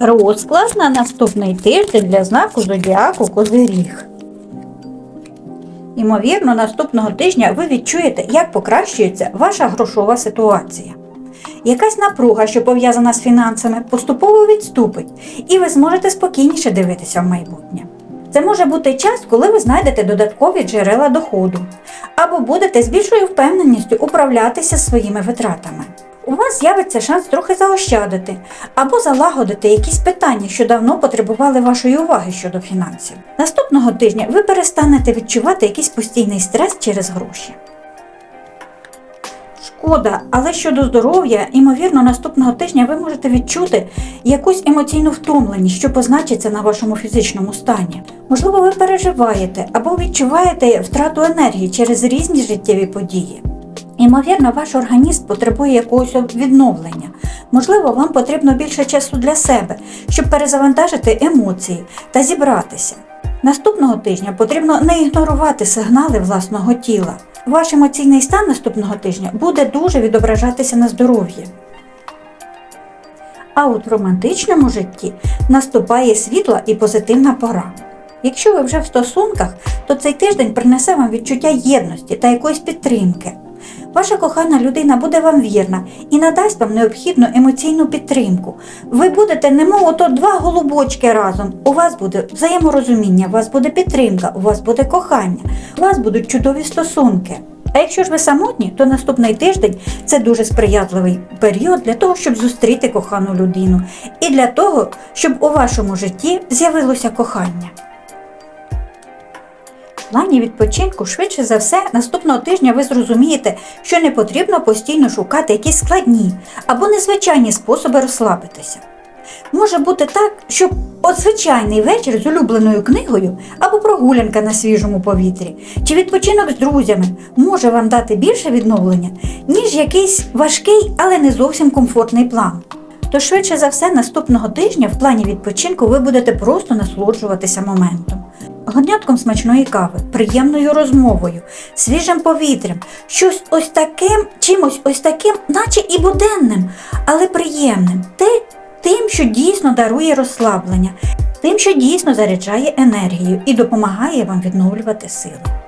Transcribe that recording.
Розклад на наступний тиждень для знаку зодіаку Козиріг. Ймовірно, наступного тижня ви відчуєте, як покращується ваша грошова ситуація. Якась напруга, що пов'язана з фінансами, поступово відступить, і ви зможете спокійніше дивитися в майбутнє. Це може бути час, коли ви знайдете додаткові джерела доходу, або будете з більшою впевненістю управлятися своїми витратами. У вас з'явиться шанс трохи заощадити або залагодити якісь питання, що давно потребували вашої уваги щодо фінансів. Наступного тижня ви перестанете відчувати якийсь постійний стрес через гроші. Шкода, але щодо здоров'я, ймовірно, наступного тижня ви можете відчути якусь емоційну втомленість, що позначиться на вашому фізичному стані. Можливо, ви переживаєте або відчуваєте втрату енергії через різні життєві події. Ймовірно, ваш організм потребує якогось відновлення. Можливо, вам потрібно більше часу для себе, щоб перезавантажити емоції та зібратися. Наступного тижня потрібно не ігнорувати сигнали власного тіла. Ваш емоційний стан наступного тижня буде дуже відображатися на здоров'ї. А от в романтичному житті наступає світла і позитивна пора. Якщо ви вже в стосунках, то цей тиждень принесе вам відчуття єдності та якоїсь підтримки. Ваша кохана людина буде вам вірна і надасть вам необхідну емоційну підтримку. Ви будете немов ото два голубочки разом. У вас буде взаєморозуміння, у вас буде підтримка, у вас буде кохання, у вас будуть чудові стосунки. А якщо ж ви самотні, то наступний тиждень це дуже сприятливий період для того, щоб зустріти кохану людину, і для того, щоб у вашому житті з'явилося кохання. Плані відпочинку, швидше за все, наступного тижня ви зрозумієте, що не потрібно постійно шукати якісь складні або незвичайні способи розслабитися. Може бути так, що от звичайний вечір з улюбленою книгою або прогулянка на свіжому повітрі, чи відпочинок з друзями може вам дати більше відновлення, ніж якийсь важкий, але не зовсім комфортний план. То швидше за все, наступного тижня в плані відпочинку ви будете просто насолоджуватися моментом. Горнятком смачної кави, приємною розмовою, свіжим повітрям, щось ось таким, чимось ось таким, наче і буденним, але приємним. Те, тим, що дійсно дарує розслаблення, тим, що дійсно заряджає енергію і допомагає вам відновлювати сили.